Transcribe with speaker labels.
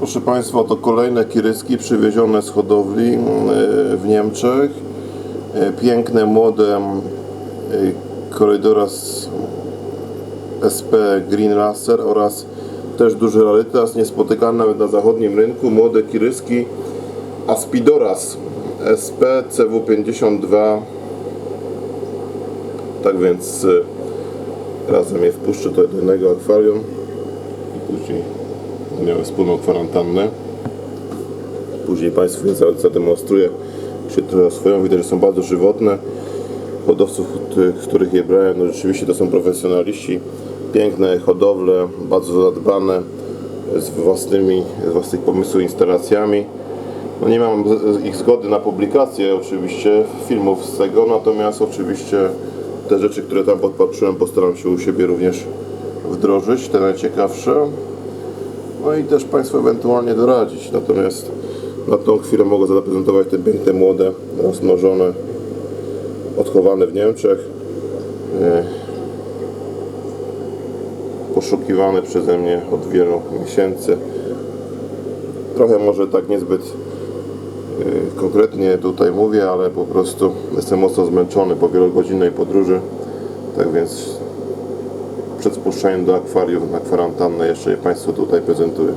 Speaker 1: Proszę Państwa, to kolejne kiryski przywiezione z hodowli mm, e, w Niemczech. E, Piękne, młode e, Corridoras SP Green Racer oraz też duży rarytas, niespotykany nawet na zachodnim rynku, młode kiryski Aspidoras SP CW52 tak więc e, razem je wpuszczę do jednego akwarium i później miały wspólną kwarantannę. Później Państwu zademonstruję, się trochę. Widać, że są bardzo żywotne. Hodowców, których je brałem, no rzeczywiście to są profesjonaliści. Piękne hodowle, bardzo zadbane, z własnymi, z własnych pomysłów, instalacjami. No nie mam ich zgody na publikację oczywiście filmów z tego, natomiast oczywiście te rzeczy, które tam podpatrzyłem, postaram się u siebie również wdrożyć, te najciekawsze. No i też Państwu ewentualnie doradzić. Natomiast na tą chwilę mogę zaprezentować te piękne, młode, rozmnożone, odchowane w Niemczech. E, Poszukiwane przeze mnie od wielu miesięcy. Trochę może tak niezbyt e, konkretnie tutaj mówię, ale po prostu jestem mocno zmęczony po wielogodzinnej podróży. Tak więc przed spuszczeniem do akwarium na kwarantannę jeszcze je Państwu tutaj prezentuję.